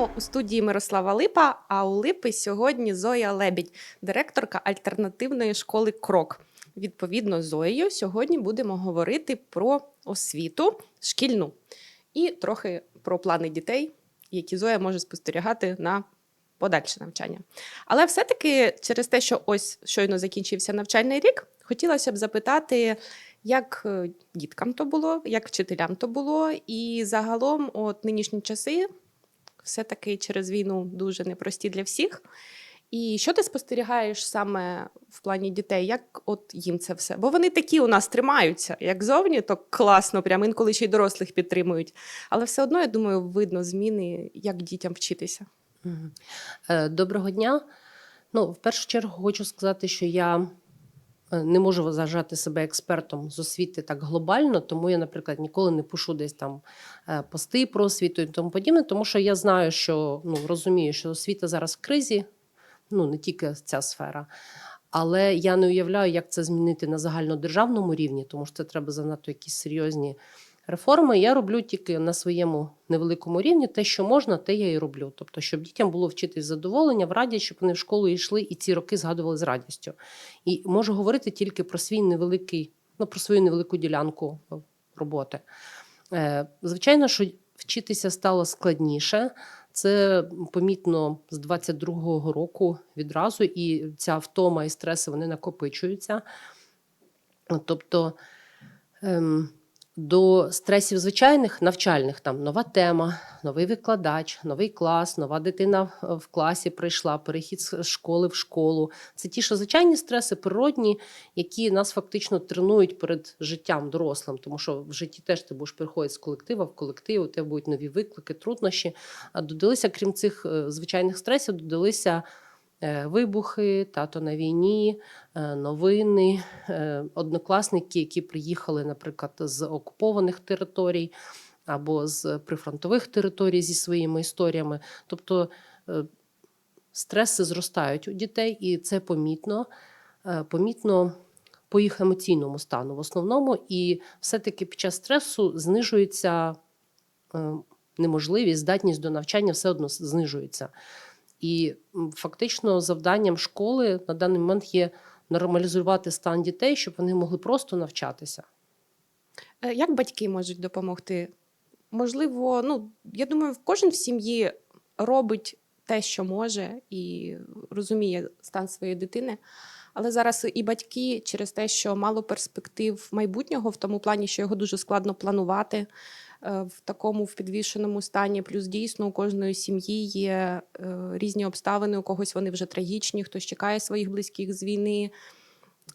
Вітаємо у студії Мирослава Липа. А у Липи сьогодні Зоя Лебідь, директорка альтернативної школи Крок. Відповідно, Зоєю сьогодні будемо говорити про освіту шкільну і трохи про плани дітей, які Зоя може спостерігати на подальше навчання. Але все-таки через те, що ось щойно закінчився навчальний рік, хотілося б запитати, як е, діткам то було, як вчителям то було, і загалом, от нинішні часи, все-таки через війну дуже непрості для всіх. І що ти спостерігаєш саме в плані дітей? Як от їм це все? Бо вони такі у нас тримаються, як зовні, то класно, прям інколи ще й дорослих підтримують. Але все одно, я думаю, видно зміни, як дітям вчитися. Е, Доброго дня. Ну, в першу чергу хочу сказати, що я не можу вважати себе експертом з освіти так глобально, тому я, наприклад, ніколи не пишу десь там е, пости про освіту і тому подібне, тому що я знаю, що ну, розумію, що освіта зараз в кризі, ну не тільки ця сфера. Але я не уявляю, як це змінити на загальнодержавному рівні, тому що це треба занадто якісь серйозні реформи. Я роблю тільки на своєму невеликому рівні те, що можна, те я і роблю. Тобто, щоб дітям було вчитись задоволення, в радість, щоб вони в школу йшли і ці роки згадували з радістю. І можу говорити тільки про свій невеликий, ну про свою невелику ділянку е, роботи. Е, Звичайно, що вчитися стало складніше. Це помітно з 22-го року відразу, і ця втома і стреси вони накопичуються. Тобто ем, до стресів звичайних навчальних там нова тема, новий викладач, новий клас, нова дитина в- класі прийшла, перехід з школи в школу. Це ті, що звичайні стреси, природні, які нас фактично тренують перед життям дорослим, тому що в житті теж ти будеш переходити з колектива в колектив, у тебе будуть нові виклики, труднощі. А додалися, крім цих е, звичайних стресів, додалися вибухи, тато на війні, е, новини, е, однокласники, які приїхали, наприклад, з окупованих територій або з прифронтових територій зі своїми історіями. Тобто е, стреси зростають у дітей, і це помітно. Е, Помітно по їх емоційному стану в основному, і все-таки під час стресу знижується е, неможливість, здатність до навчання все одно знижується. І фактично завданням школи на даний момент є нормалізувати стан дітей, щоб вони могли просто навчатися. Е, Як батьки можуть допомогти? Можливо, ну я думаю, кожен в сім'ї робить те, що може, і розуміє стан своєї дитини. Але зараз і батьки через те, що мало перспектив майбутнього, в тому плані, що його дуже складно планувати в такому в підвішеному стані. Плюс дійсно у кожної сім'ї є е, різні обставини. У когось вони вже трагічні, хтось чекає своїх близьких з війни.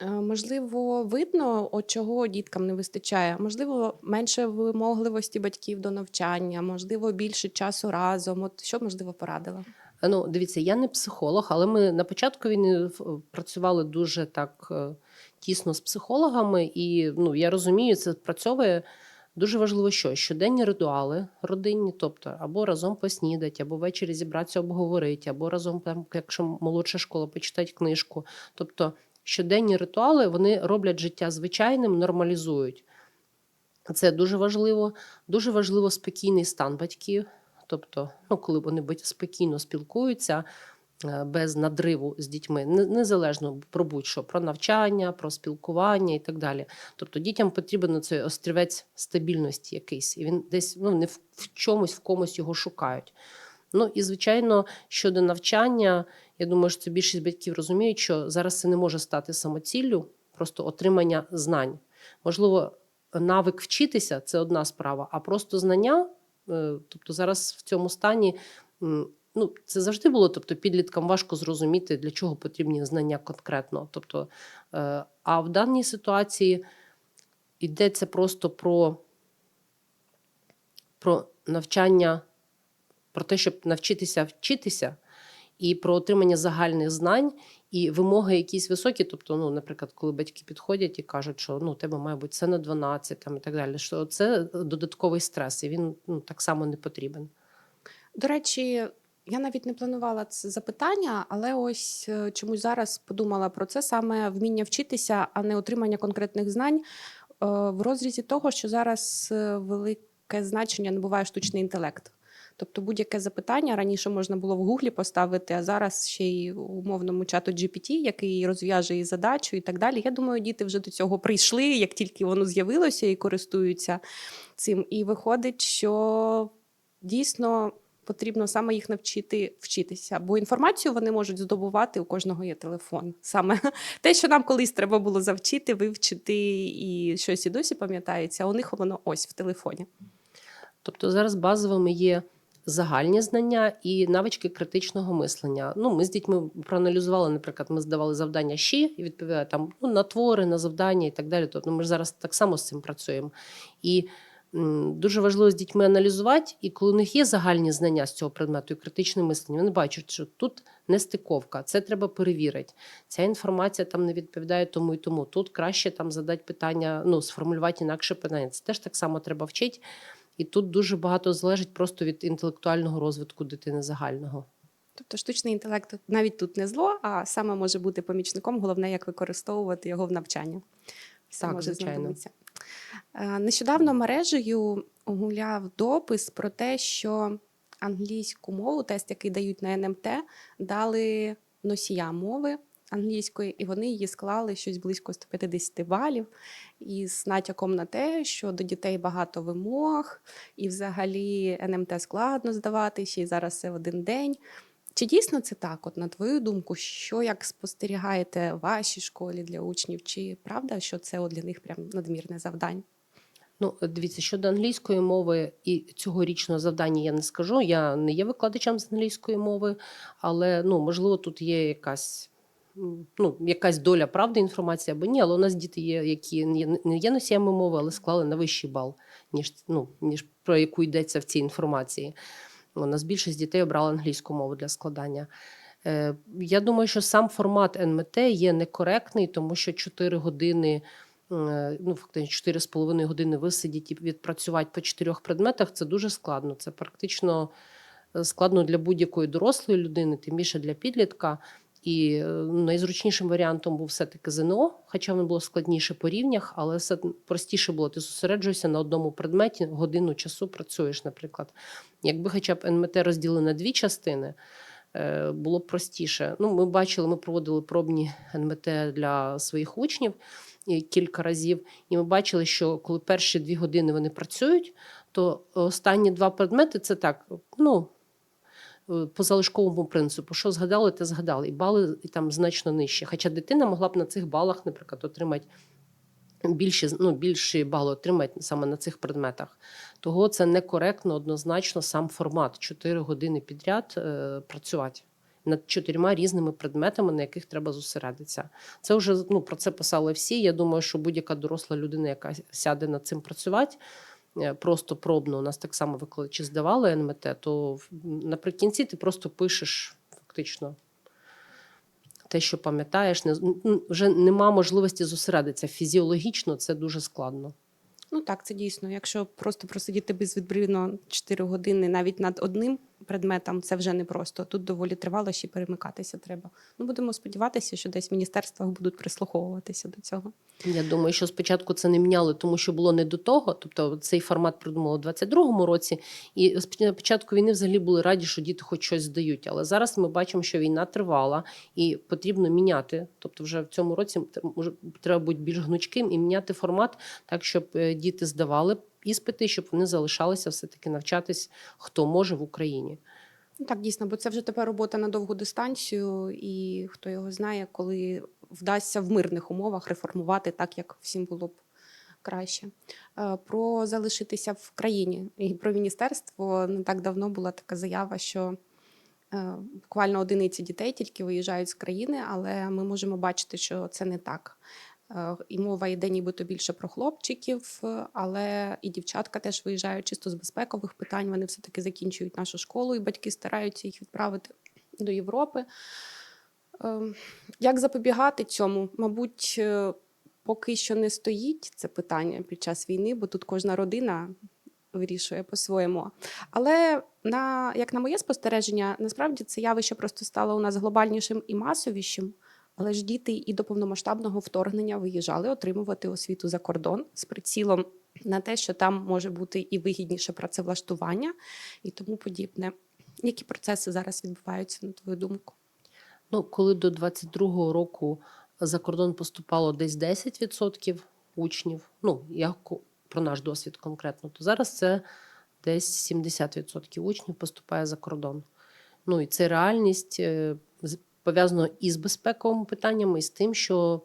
Е, Можливо, видно, от чого діткам не вистачає. Можливо, менше вимогливості батьків до навчання, можливо, більше часу разом. От що можливо порадила? Е, Ну, дивіться, я не психолог, але ми на початку війни працювали дуже так е, тісно з психологами, і ну, я розумію, це працьовує. Дуже важливо, що щоденні ритуали родинні, тобто або разом поснідати, або ввечері зібратися, обговорити, або разом, там, якщо молодша школа, почитати книжку. Тобто щоденні ритуали вони роблять життя звичайним, нормалізують. Це дуже важливо. Дуже важливо спокійний стан батьків. Тобто, ну, коли вони спокійно спілкуються без надриву з дітьми, незалежно про будь-що, про навчання, про спілкування і так далі. Тобто дітям потрібен цей острівець стабільності якийсь, і він десь ну, не в, чомусь, в комусь його шукають. Ну і звичайно, щодо навчання, я думаю, що це більшість батьків розуміють, що зараз це не може стати самоціллю, просто отримання знань. Можливо, навик вчитися це одна справа, а просто знання. е, Тобто зараз в цьому стані ну, це завжди було. Тобто, підліткам важко зрозуміти, для чого потрібні знання конкретно. Тобто, е, а в даній ситуації йдеться просто про, про навчання, про те, щоб навчитися вчитися, і про отримання загальних знань. І вимоги якісь високі, тобто, ну, наприклад, коли батьки підходять і кажуть, що ну, тебе має бути це на 12 там, і так далі, що це додатковий стрес, і він ну, так само не потрібен. До речі, я навіть не планувала це запитання, але ось е, чомусь зараз подумала про це саме вміння вчитися, а не отримання конкретних знань е, в розрізі того, що зараз е, велике значення набуває штучний інтелект. Тобто будь-яке запитання раніше можна було в Гуглі поставити, а зараз ще й у умовному чату GPT, який розв'яже її задачу і так далі. Я думаю, діти вже до цього прийшли, як тільки воно з'явилося і користуються цим. І виходить, що дійсно потрібно саме їх навчити вчитися, бо інформацію вони можуть здобувати, у кожного є телефон. Саме те, що нам колись треба було завчити, вивчити і щось і досі пам'ятається, у них воно ось в телефоні. Тобто зараз базовими є загальні знання і навички критичного мислення. Ну, ми з дітьми проаналізували, наприклад, ми здавали завдання щі і відповідали там ну, на твори, на завдання і так далі. Тобто ми ж зараз так само з цим працюємо. І дуже важливо з дітьми аналізувати, і коли у них є загальні знання з цього предмету і критичне мислення, вони бачать, що тут нестиковка, це треба перевірити. Ця інформація там не відповідає тому і тому. Тут краще там задати питання, ну, сформулювати інакше питання. Це теж так само треба вчити. І тут дуже багато залежить просто від інтелектуального розвитку дитини загального. Тобто штучний інтелект навіть тут не зло, а саме може бути помічником. Головне, як використовувати його в навчанні. Все Так, може звичайно. знадобитися. Е, Нещодавно мережею гуляв допис про те, що англійську мову, тест, який дають на НМТ, дали носіям мови англійської, і вони її склали щось близько 150 балів, із натяком на те, що до дітей багато вимог, і взагалі НМТ складно здавати, ще й зараз це один день. Чи дійсно це так? От на твою думку, що як спостерігаєте в вашій школі для учнів? Чи правда, що це для них прям надмірне завдання? Ну, дивіться, щодо англійської мови і цьогорічного завдання я не скажу. Я не є викладачем з англійської мови, але ну, можливо, тут є якась. Ну, якась доля правди інформації або ні, але у нас діти є, які не є носіями мови, але склали на вищий бал, ніж, ну, ніж про яку йдеться в цій інформації. У нас більшість дітей обрала англійську мову для складання. Е, Я думаю, що сам формат НМТ є некоректний, тому що 4 години, е, ну фактично 4,5 години висидіти і відпрацювати по чотирьох предметах це дуже складно. Це практично е, складно для будь-якої дорослої людини, тим більше для підлітка. І е, найзручнішим варіантом був все-таки ЗНО, хоча воно було складніше по рівнях, але все простіше було. Ти зосереджуєшся на одному предметі, годину часу працюєш, наприклад. Якби хоча б НМТ розділили на дві частини, е, було б простіше. Ну, ми бачили, ми проводили пробні НМТ для своїх учнів кілька разів, і ми бачили, що коли перші дві години вони працюють, то останні два предмети це так, ну. По залишковому принципу, що згадали, те згадали, і бали там значно нижче. Хоча дитина могла б на цих балах, наприклад, отримати більші, ну, більші бали отримати саме на цих предметах. Того це некоректно, однозначно сам формат 4 години підряд е, працювати над чотирма різними предметами, на яких треба зосередитися. Це вже ну, про це писали всі. Я думаю, що будь-яка доросла людина, яка сяде над цим працювати. Е, Просто пробно у нас так само викладачі здавали НМТ, то наприкінці ти просто пишеш фактично те, що пам'ятаєш, не, вже нема можливості зосередитися. Фізіологічно це дуже складно. Ну так, це дійсно. Якщо просто просидіти безвідбривно 4 години навіть над одним предметом, це вже непросто. Тут доволі тривало ще перемикатися треба. Ну будемо сподіватися, що десь в міністерствах будуть прислуховуватися до цього. Я думаю, що спочатку це не міняли, тому що було не до того. Тобто цей формат придумали у 22-му році, і на початку війни взагалі були раді, що діти хоч щось здають. Але зараз ми бачимо, що війна тривала і потрібно міняти. Тобто, вже в цьому році треба бути більш гнучким і міняти формат так, щоб е, діти здавали іспити, щоб вони залишалися все таки навчатись, хто може в Україні. Ну так, дійсно, бо це вже тепер робота на довгу дистанцію, і хто його знає, коли вдасться в мирних умовах реформувати так, як всім було б краще. Е, Про залишитися в країні і про міністерство не так давно була така заява, що е, буквально одиниці дітей тільки виїжджають з країни, але ми можемо бачити, що це не так. Е, І мова йде нібито більше про хлопчиків, але і дівчатка теж виїжджають чисто з безпекових питань. Вони все-таки закінчують нашу школу, і батьки стараються їх відправити до Європи. Е, Як запобігати цьому? Мабуть, е, поки що не стоїть це питання під час війни, бо тут кожна родина вирішує по-своєму. Але на, як на моє спостереження, насправді це явище просто стало у нас глобальнішим і масовішим. Але ж діти і до повномасштабного вторгнення виїжджали отримувати освіту за кордон з прицілом на те, що там може бути і вигідніше працевлаштування, і тому подібне. Які процеси зараз відбуваються, на твою думку? Ну, коли до 22-го року за кордон поступало десь 10% учнів, ну я про наш досвід конкретно, то зараз це десь 70% учнів поступає за кордон. Ну і це реальність е, пов'язано і з безпековими питаннями, і з тим, що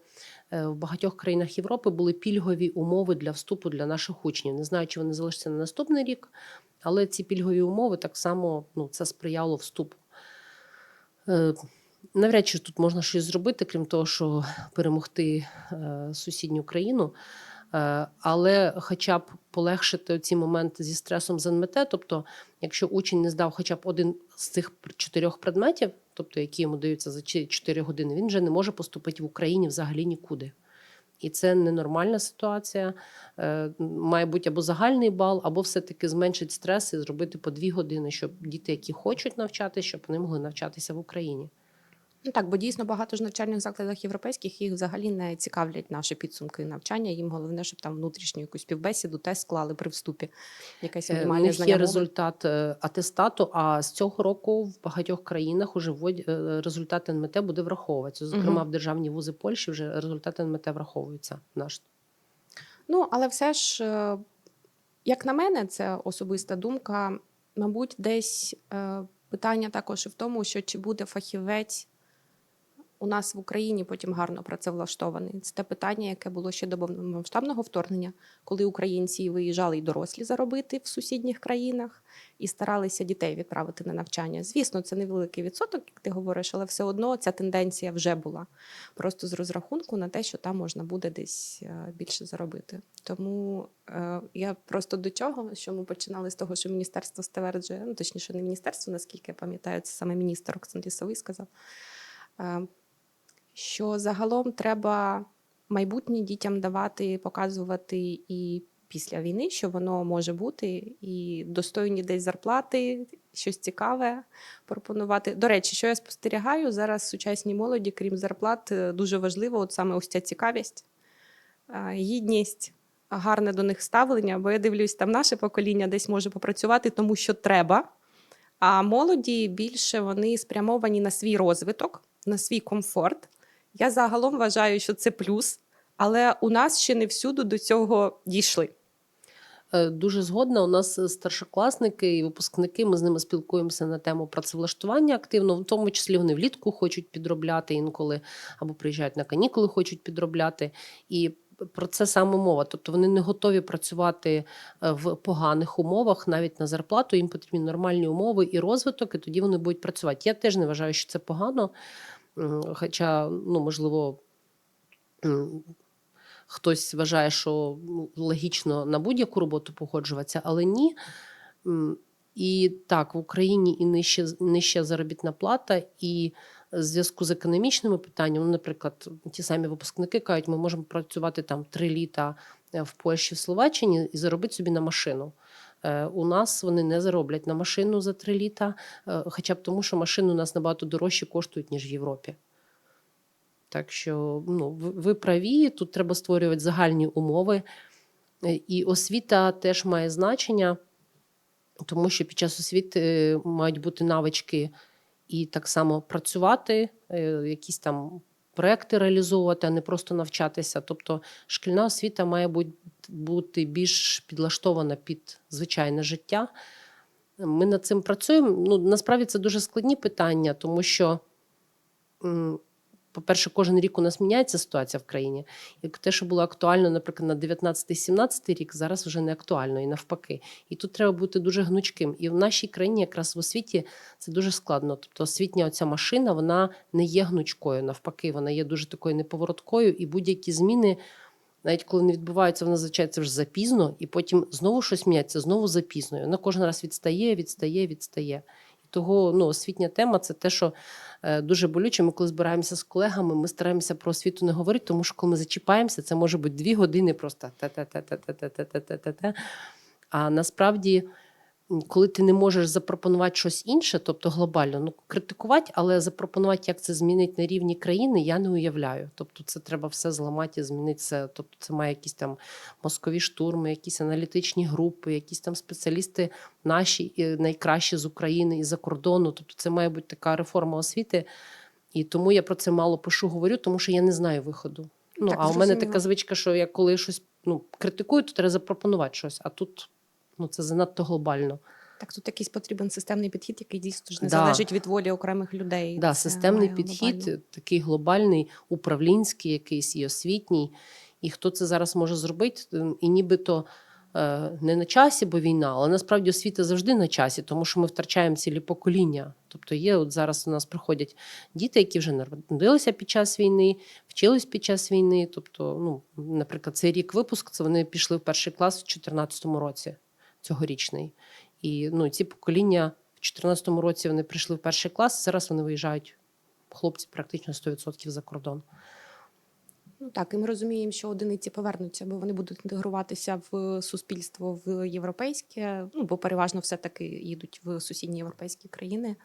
е, в багатьох країнах Європи були пільгові умови для вступу для наших учнів. Не знаю, чи вони залишаться на наступний рік, але ці пільгові умови так само ну, це сприяло вступу. Е, Навряд чи тут можна щось зробити, крім того, що перемогти е, сусідню країну. Але хоча б полегшити ці моменти зі стресом з НМТ. Тобто, якщо учень не здав хоча б один з цих чотирьох предметів, тобто які йому даються за 4 години, він вже не може поступити в Україні взагалі нікуди. І це ненормальна ситуація. Е, Має бути або загальний бал, або все-таки зменшити стрес і зробити по дві години, щоб діти, які хочуть навчатися, щоб вони могли навчатися в Україні. Ну так, бо дійсно багато ж навчальних закладах європейських їх взагалі не цікавлять наші підсумки навчання. Їм головне, щоб там внутрішню якусь співбесіду, тест склали при вступі. Якесь Е, мінімальне них знання є мови. результат е, атестату, а з цього року в багатьох країнах уже е, результат НМТ буде враховуватися. Зокрема, Мгм. в державні вузи Польщі вже результати НМТ враховуються. Наш Ну, але все ж, як на мене, це особиста думка. Мабуть, десь питання також і в тому, що чи буде фахівець у нас в Україні потім гарно працевлаштований. Це те питання, яке було ще до повномасштабного вторгнення, коли українці виїжджали й дорослі заробити в сусідніх країнах і старалися дітей відправити на навчання. Звісно, це невеликий відсоток, як ти говориш, але все одно ця тенденція вже була просто з розрахунку на те, що там можна буде десь е, більше заробити. Тому е, я просто до чого, що ми починали з того, що міністерство стверджує, ну точніше, не міністерство, наскільки я пам'ятаю, це саме міністр Оксан Лісовий сказав, е, що загалом треба майбутнє дітям давати, показувати і після війни, що воно може бути, і достойні десь зарплати, щось цікаве пропонувати. До речі, що я спостерігаю зараз сучасній молоді, крім зарплат, е, дуже важливо, от саме ось ця цікавість, е, гідність, гарне до них ставлення. Бо я дивлюсь, там наше покоління десь може попрацювати, тому що треба. А молоді більше вони спрямовані на свій розвиток, на свій комфорт. Я загалом вважаю, що це плюс, але у нас ще не всюди до цього дійшли. Е, Дуже згодна. У нас е, старшокласники і випускники. Ми з ними спілкуємося на тему працевлаштування активно, в тому числі вони влітку хочуть підробляти інколи або приїжджають на канікули, хочуть підробляти. І про це саме мова. Тобто вони не готові працювати е, в поганих умовах, навіть на зарплату. Їм потрібні нормальні умови і розвиток, і тоді вони будуть працювати. Я теж не вважаю, що це погано. М, Хоча, ну можливо. Хтось вважає, що ну, логічно на будь-яку роботу погоджуватися, але ні. І так, в Україні і нижча, нижча заробітна плата, і в зв'язку з економічними питаннями, ну, наприклад, ті самі випускники кажуть, ми можемо працювати там три літа е, в Польщі, в Словаччині і заробити собі на машину. Е, У нас вони не зароблять на машину за три літа, е, хоча б тому, що машини у нас набагато дорожче коштують, ніж в Європі. Так що ну, ви, праві, тут треба створювати загальні умови. Е, І освіта теж має значення, тому що під час освіти мають бути навички і так само працювати, якісь там проекти реалізовувати, а не просто навчатися. Тобто шкільна освіта має бути, більш підлаштована під звичайне життя. Ми над цим працюємо. Ну, насправді це дуже складні питання, тому що. По-перше, кожен рік у нас міняється ситуація в країні. Як те, що було актуально, наприклад, на 19-17 рік, зараз вже не актуально і навпаки. І тут треба бути дуже гнучким. І в нашій країні, якраз в освіті, це дуже складно. Тобто освітня оця машина вона не є гнучкою. Навпаки, вона є дуже такою неповороткою, і будь-які зміни. Навіть коли не відбуваються, вона звичається вже запізно, і потім знову щось міняється, знову запізно. Вона кожен раз відстає, відстає, відстає. Того ну, освітня тема це те, що е, дуже болюче. Ми коли збираємося з колегами, ми стараємося про освіту не говорити, тому що коли ми зачіпаємося, це може бути дві години просто. А насправді коли ти не можеш запропонувати щось інше, тобто глобально, ну критикувати, але запропонувати, як це змінить на рівні країни, я не уявляю. Тобто, це треба все зламати і змінити це. Тобто, це має якісь там мозкові штурми, якісь аналітичні групи, якісь там спеціалісти наші і найкращі з України і за кордону. Тобто, це має бути така реформа освіти. І тому я про це мало пишу, говорю, тому що я не знаю виходу. Ну, Так, а у мене така звичка, що я коли щось ну, критикую, то треба запропонувати щось. А тут ну, це занадто глобально. Так, тут якийсь потрібен системний підхід, який дійсно ж не Да. залежить від волі окремих людей. Да, Це системний підхід, глобально. такий глобальний, управлінський, якийсь і освітній. І хто це зараз може зробити? Ем, І нібито е, не на часі, бо війна, але насправді освіта завжди на часі, тому що ми втрачаємо цілі покоління. Тобто є, от зараз у нас приходять діти, які вже народилися під час війни, вчились під час війни. Тобто, ну, наприклад, цей рік випуск, це вони пішли в перший клас в 2014 році, цьогорічний. І ну, ці покоління в 2014 році вони прийшли в перший клас, зараз вони виїжджають, хлопці практично 100% за кордон. Ну так, і ми розуміємо, що одиниці повернуться, бо вони будуть інтегруватися в суспільство в європейське, ну бо переважно все-таки їдуть в сусідні європейські країни.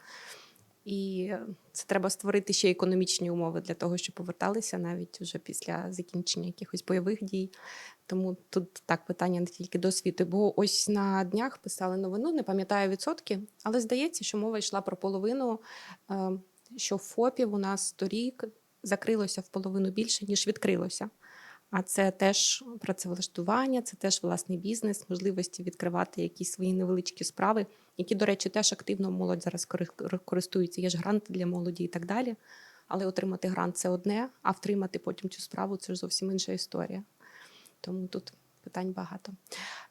І це треба створити ще економічні умови для того, щоб поверталися навіть вже після закінчення якихось бойових дій. Тому тут так питання не тільки до освіти. Бо ось на днях писали новину, не пам'ятаю відсотки, але здається, що мова йшла про половину, е, що ФОПів у нас торік закрилося в половину більше, ніж відкрилося. А це теж працевлаштування, це теж власний бізнес, можливості відкривати якісь свої невеличкі справи, які, до речі, теж активно молодь зараз користується. Є ж гранти для молоді і так далі. Але отримати грант це одне, а втримати потім цю справу це ж зовсім інша історія. Тому тут питань багато.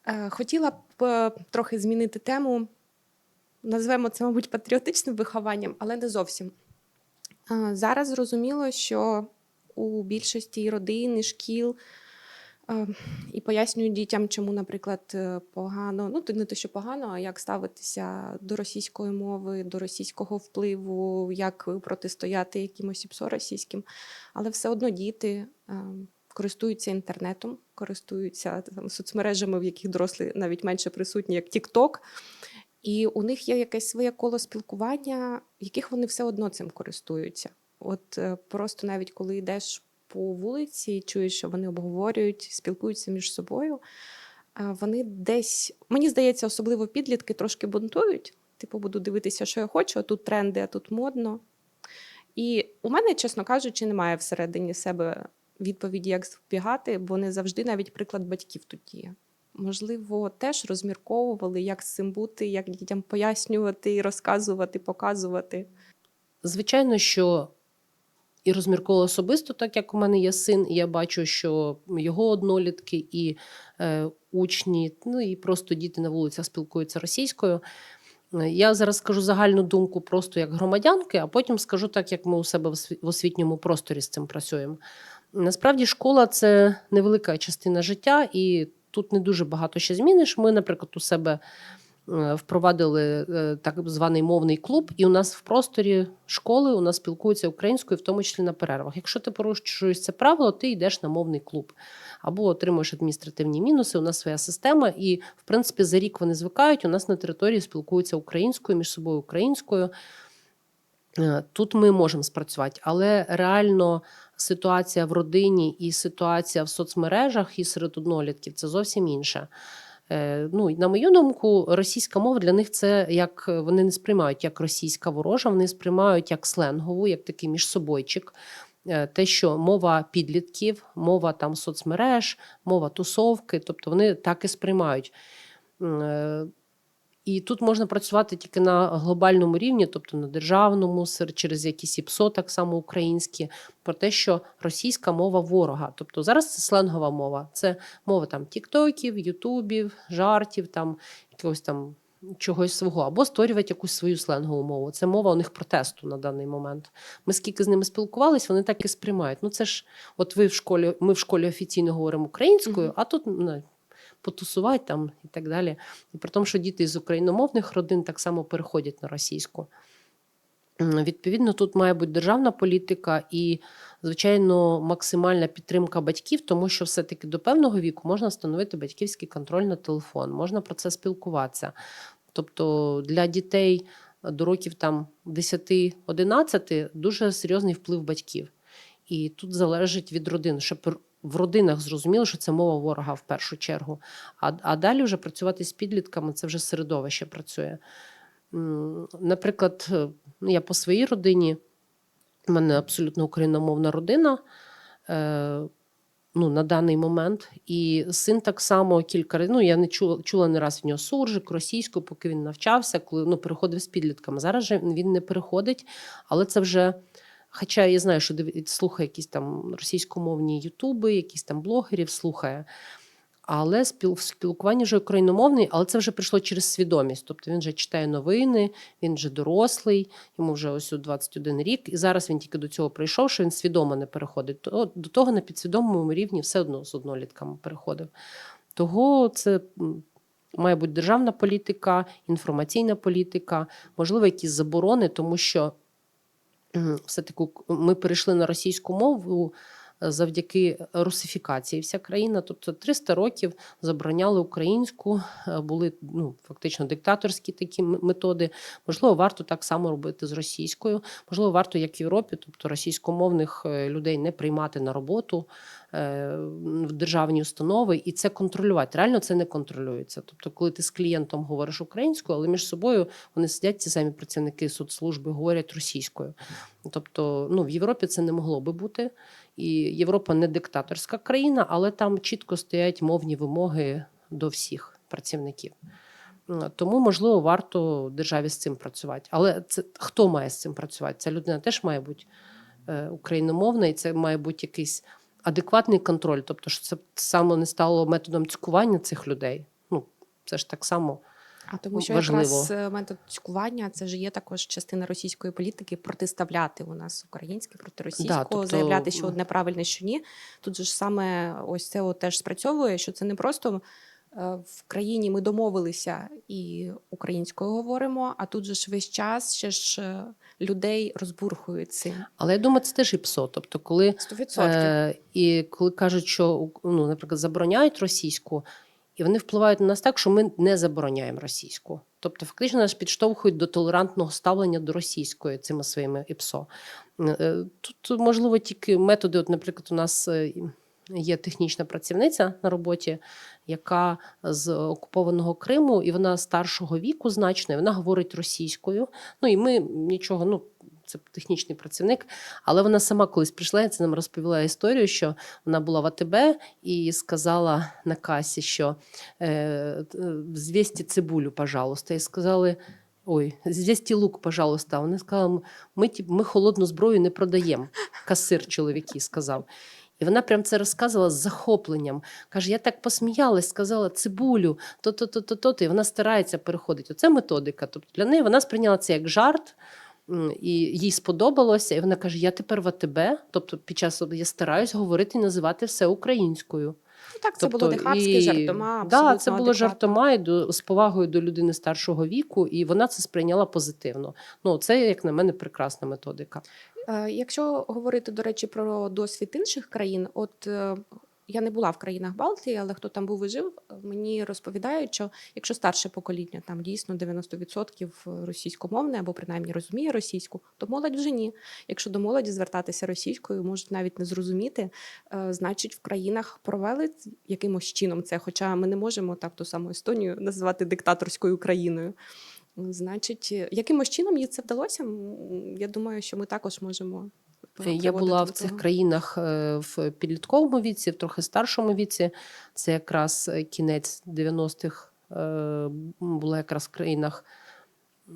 Е, Хотіла б е, трохи змінити тему. Назвемо це, мабуть, патріотичним вихованням, але не зовсім. Е, Зараз зрозуміло, що у більшості родин і шкіл і пояснюють дітям, чому, наприклад, е, погано, ну то не те, що погано, а як ставитися до російської мови, до російського впливу, як протистояти якимось іпсо російським. Але все одно діти е, користуються інтернетом, користуються там, соцмережами, в яких дорослі навіть менше присутні, як TikTok. І у них є якесь своє коло спілкування, яких вони все одно цим користуються. От е, просто навіть коли йдеш по вулиці, і чуєш, що вони обговорюють, спілкуються між собою. Вони десь, мені здається, особливо підлітки трошки бунтують. Типу, буду дивитися, що я хочу, а тут тренди, а тут модно. І у мене, чесно кажучи, немає всередині себе відповіді, як збігати, бо не завжди навіть приклад батьків тут є. Можливо, теж розмірковували, як з цим бути, як дітям пояснювати, розказувати, показувати. Звичайно, що і розмірковувала особисто, так як у мене є син, і я бачу, що його однолітки і е, учні, ну і просто діти на вулицях спілкуються російською. Я зараз скажу загальну думку просто як громадянки, а потім скажу так, як ми у себе в освітньому просторі з цим працюємо. Насправді, школа це невелика частина життя, і тут не дуже багато ще зміниш. Ми, наприклад, у себе впровадили е, так званий мовний клуб, і у нас в просторі школи у нас спілкуються українською, в тому числі на перервах. Якщо ти порушуєш це правило, ти йдеш на мовний клуб або отримуєш адміністративні мінуси. У нас своя система, і в принципі за рік вони звикають. У нас на території спілкуються українською між собою українською. Е, Тут ми можемо спрацювати, але реально ситуація в родині і ситуація в соцмережах і серед однолітків це зовсім інше. Е, Ну, на мою думку, російська мова для них це як вони не сприймають як російська ворожа, вони сприймають як сленгову, як такий міжсобойчик. собойчик. Те, що мова підлітків, мова там соцмереж, мова тусовки, тобто вони так і сприймають. І тут можна працювати тільки на глобальному рівні, тобто на державному, через якісь ІПСО, так само українські, про те, що російська мова ворога. Тобто зараз це сленгова мова. Це мова там тіктоків, ютубів, жартів, там якогось там чогось свого, або створювати якусь свою сленгову мову. Це мова у них протесту на даний момент. Ми скільки з ними спілкувались, вони так і сприймають. Ну це ж, от ви в школі, ми в школі офіційно говоримо українською, а тут ну, потусувати там і так далі. І при тому, що діти з україномовних родин так само переходять на російську. Відповідно, тут має бути державна політика і, звичайно, максимальна підтримка батьків, тому що все-таки до певного віку можна встановити батьківський контроль на телефон, можна про це спілкуватися. Тобто для дітей до років там 10-11 дуже серйозний вплив батьків. І тут залежить від родин, щоб в родинах зрозуміло, що це мова ворога в першу чергу. А, а далі вже працювати з підлітками це вже середовище працює. Наприклад, е, ну, я по своїй родині, у мене абсолютно україномовна родина. Е, ну, на даний момент. І син так само кілька разів. Ну, я не чула, чула не раз в нього суржик, російську, поки він навчався, коли ну, переходив з підлітками. Зараз же він не переходить, але це вже. Хоча я знаю, що слухає якісь там російськомовні ютуби, якісь там блогерів слухає. Але спілкування вже україномовний, але це вже прийшло через свідомість. Тобто він вже читає новини, він вже дорослий, йому вже ось у 21 рік, і зараз він тільки до цього прийшов, що він свідомо не переходить. То, до того на підсвідомому рівні все одно з однолітками переходив. Того це має бути державна політика, інформаційна політика, можливо, якісь заборони, тому що м, все-таки ми перейшли на російську мову е, завдяки русифікації. Вся країна, тобто 300 років забороняли українську, е, були ну, фактично диктаторські такі методи. Можливо, варто так само робити з російською. Можливо, варто, як в Європі, тобто російськомовних е, людей не приймати на роботу в державні установи і це контролювати. Реально це не контролюється. Тобто, коли ти з клієнтом говориш українською, але між собою вони сидять, ці самі працівники соцслужби говорять російською. Тобто, ну в Європі це не могло би бути. І Європа не диктаторська країна, але там чітко стоять мовні вимоги до всіх працівників. Тому, можливо, варто державі з цим працювати. Але це хто має з цим працювати? Ця людина теж має бути е, україномовна, і це має бути якийсь адекватний контроль. Тобто, що це саме не стало методом цькування цих людей. Ну, це ж так само. А тому що Важливо. якраз е, метод цькування це ж є також частина російської політики протиставляти у нас українське проти російського, тобто, заявляти, що одне правильне, що ні. Тут же ж саме ось це теж спрацьовує, що це не просто в країні ми домовилися і українською говоримо, а тут же ж весь час ще ж е, людей розбурхують цим. Але я думаю, це теж і псо. Тобто, коли 100%. Е, і коли кажуть, що ну, наприклад, забороняють російську, і вони впливають на нас так, що ми не забороняємо російську. Тобто, фактично нас підштовхують до толерантного ставлення до російської цими своїми ІПСО. Е, Тут можливо тільки методи. От, наприклад, у нас е, є технічна працівниця на роботі, яка з окупованого Криму, і вона старшого віку значно, і вона говорить російською. Ну і ми нічого, ну. Це технічний працівник, але вона сама колись прийшла і це нам розповіла історію, що вона була в АТБ і сказала на касі, що е, звісті цибулю, пожалуйста. І сказали: ой, звісті лук, пожалуйста. Вони сказали, ми, ми холодну зброю не продаємо. Касир чоловіки сказав. І вона прям це розказувала з захопленням. Каже: я так посміялась, сказала цибулю, то-то, то-то, то-то. І вона старається переходити. Оце методика. Тобто для неї вона сприйняла це як жарт. І їй сподобалося, і вона каже: Я тепер в АТБ, тобто під час я стараюсь говорити і називати все українською. Ну, так, це було Тобто, дихацьке, і- жартома. Да, це було адекватно. жартома і до, з повагою до людини старшого віку, і вона це сприйняла позитивно. Ну, це, як на мене, прекрасна методика. Е, Якщо говорити, до речі, про досвід інших країн, от е, я не була в країнах Балтії, але хто там був і жив, мені розповідають, що якщо старше покоління там дійсно 90% російськомовне або принаймні розуміє російську, то молодь вже ні. Якщо до молоді звертатися російською, можуть навіть не зрозуміти, е, значить в країнах провели якимось чином це. Хоча ми не можемо так ту саму Естонію називати диктаторською країною. Значить, е, якимось чином їй це вдалося. Я думаю, що ми також можемо. Я була в цих країнах е, в підлітковому віці, в трохи старшому віці. Це якраз е, кінець 90-х е, була якраз в країнах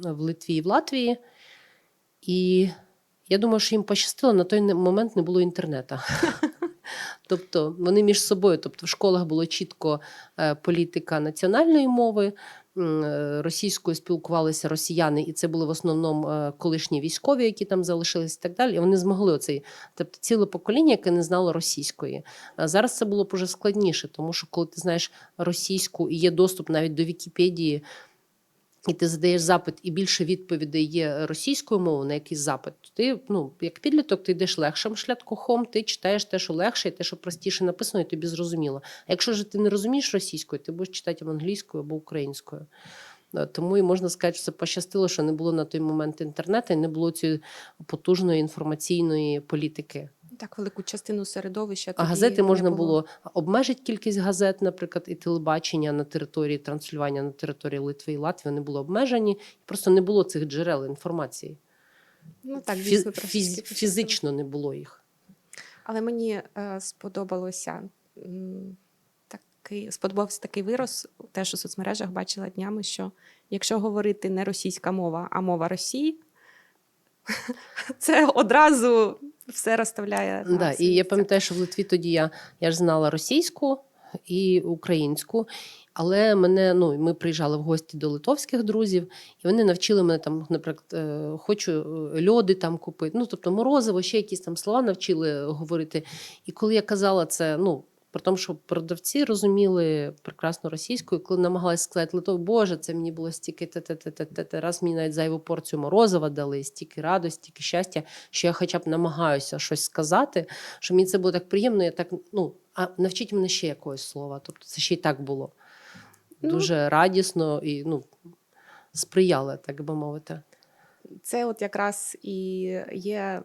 е, в Литві і в Латвії. І я думаю, що їм пощастило, на той момент не було інтернету. Тобто вони між собою, тобто в школах було чітко е, політика національної мови, е, російською спілкувалися росіяни, і це були в основному е, колишні військові, які там залишились, і так далі. І вони змогли оцей, тобто ціле покоління, яке не знало російської. А зараз це було б уже складніше, тому що коли ти знаєш російську і є доступ навіть до Вікіпедії. І ти задаєш запит, і більше відповідей є російською мовою на якийсь запит. то Ти, ну, як підліток, ти йдеш легшим шляхом, ти читаєш те, що легше, і те, що простіше написано, і тобі зрозуміло. А якщо ж ти не розумієш російською, ти будеш читати англійською або українською. Е, Тому і можна сказати, що це пощастило, що не було на той момент інтернету і не було цієї потужної інформаційної політики. Так, велику частину середовища. А газети можна було обмежити кількість газет, наприклад, і телебачення на території транслювання на території Литви і Латвії вони були обмежені. Просто не було цих джерел інформації. Ну так, Фі- дійсно, фіз- фізично не було їх. Але мені е, сподобалося такий, сподобався такий вираз, теж у соцмережах бачила днями, що якщо говорити не російська мова, а мова Росії, це одразу все розставляє. Да, і я пам'ятаю, що в Литві тоді я, я ж знала російську і українську, але мене ну ми приїжджали в гості до литовських друзів, і вони навчили мене там, наприклад, е, хочу е, льоди там купити. Ну тобто морозиво, ще якісь там слова навчили говорити. І коли я казала це, ну. При тому, що продавці розуміли прекрасно російську, і коли намагалась сказати Литов, Боже, це мені було стільки те-те-те-те-те, раз мені навіть зайву порцію морозива дали, стільки радості, стільки щастя, що я хоча б намагаюся щось сказати, що мені це було так приємно, я так, ну, а навчіть мене ще якогось слова. Тобто це ще й так було. Ну. Дуже радісно і ну, сприяли, так би мовити. Це от якраз і є.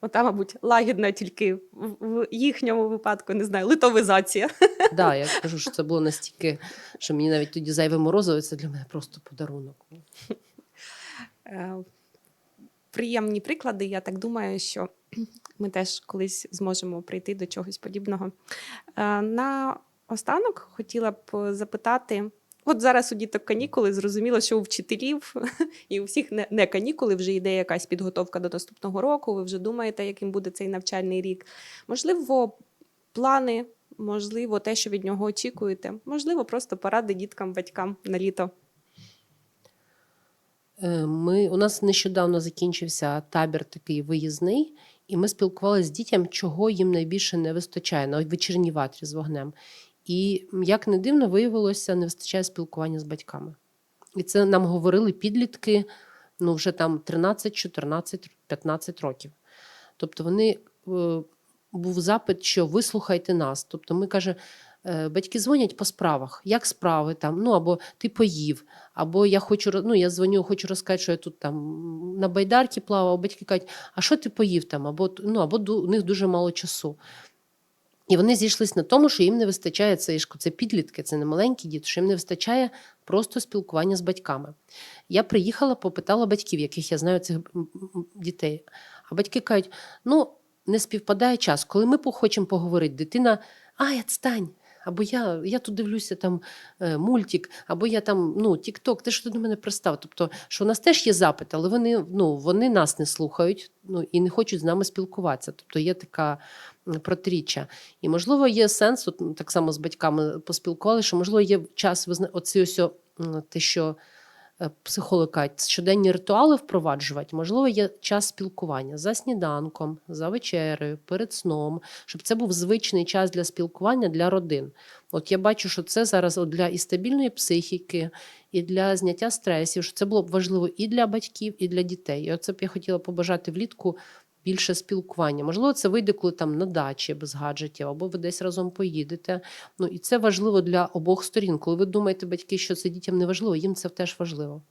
Ота, мабуть, лагідна тільки в їхньому випадку, не знаю, литовизація. Да, я кажу, що це було настільки, що мені навіть тоді зайве морозиво, це для мене просто подарунок. Е, Приємні приклади. Я так думаю, що ми теж колись зможемо прийти до чогось подібного. Е, На останок хотіла б запитати: от зараз у діток канікули, зрозуміло, що у вчителів і у всіх не, не канікули, вже йде якась підготовка до наступного року. Ви вже думаєте, яким буде цей навчальний рік. Можливо, плани, можливо, те, що від нього очікуєте, можливо, просто поради діткам, батькам на літо. Е, Ми, у нас нещодавно закінчився табір такий виїзний, і ми спілкувалися з дітям, чого їм найбільше не вистачає на вечірній ватрі з вогнем. І як не дивно, виявилося, не вистачає спілкування з батьками. І це нам говорили підлітки ну, вже там 13, 14, 15 років. Тобто вони е, був запит, що вислухайте нас. Тобто, ми каже, е, батьки дзвонять по справах, як справи там, ну або ти поїв, або я хочу ну, я дзвоню, хочу розказати, що я тут там на байдарці плавав, батьки кажуть, а що ти поїв там? Або ну, або у них дуже мало часу. І вони зійшлись на тому, що їм не вистачає це, це підлітки, це не маленькі діти, що їм не вистачає просто спілкування з батьками. Я приїхала, попитала батьків, яких я знаю цих дітей. А батьки кажуть: ну, не співпадає час, коли ми хочемо поговорити, дитина, ай, відстань. Або я, я тут дивлюся там е, мультик, або я там ну, Тік-Ток, ти що ти до мене пристав? Тобто, що у нас теж є запит, але вони, ну, вони нас не слухають ну, і не хочуть з нами спілкуватися. Тобто є така м, протиріччя. І, можливо, є сенс, от, так само з батьками поспілкувалися, що, можливо, є час оці ось, те, що е, психологи кажуть, щоденні ритуали впроваджувати, можливо, є час спілкування за сніданком, за вечерею, перед сном, щоб це був звичний час для спілкування для родин. От я бачу, що це зараз от для і стабільної психіки, і для зняття стресів, що це було б важливо і для батьків, і для дітей. І оце б я хотіла побажати влітку більше спілкування. Можливо, це вийде, коли там на дачі без гаджетів, або ви десь разом поїдете. Ну і це важливо для обох сторін. Коли ви думаєте, батьки, що це дітям не важливо, їм це теж важливо.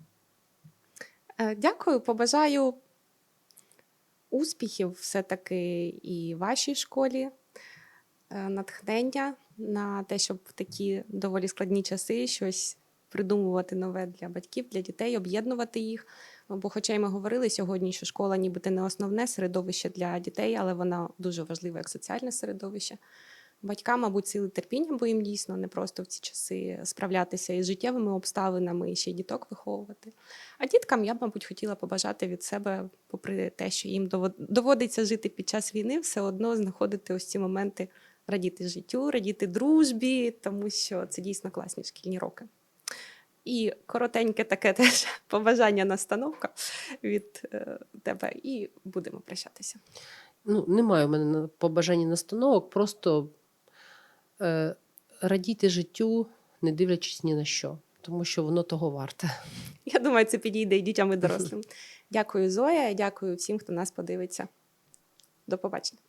Е, Дякую, побажаю успіхів все-таки і вашій школі, е, натхнення на те, щоб в такі доволі складні часи щось придумувати нове для батьків, для дітей, об'єднувати їх. Бо, хоча й ми говорили сьогодні, що школа нібито не основне середовище для дітей, але вона дуже важлива як соціальне середовище. Батькам, мабуть, сили терпіння, бо їм дійсно не просто в ці часи справлятися із життєвими обставинами і ще й діток виховувати. А діткам я мабуть, хотіла побажати від себе, попри те, що їм дово- доводиться жити під час війни, все одно знаходити ось ці моменти радіти життю, радіти дружбі, тому що це дійсно класні шкільні роки. І коротеньке таке теж побажання настановка від е, тебе, і будемо прощатися. Ну, немає в мене побажань настановок, просто е, радійте життю, не дивлячись ні на що, тому що воно того варте. Я думаю, це підійде і дітям, і дорослим. Дякую, Зоя, дякую всім, хто нас подивиться. До побачення.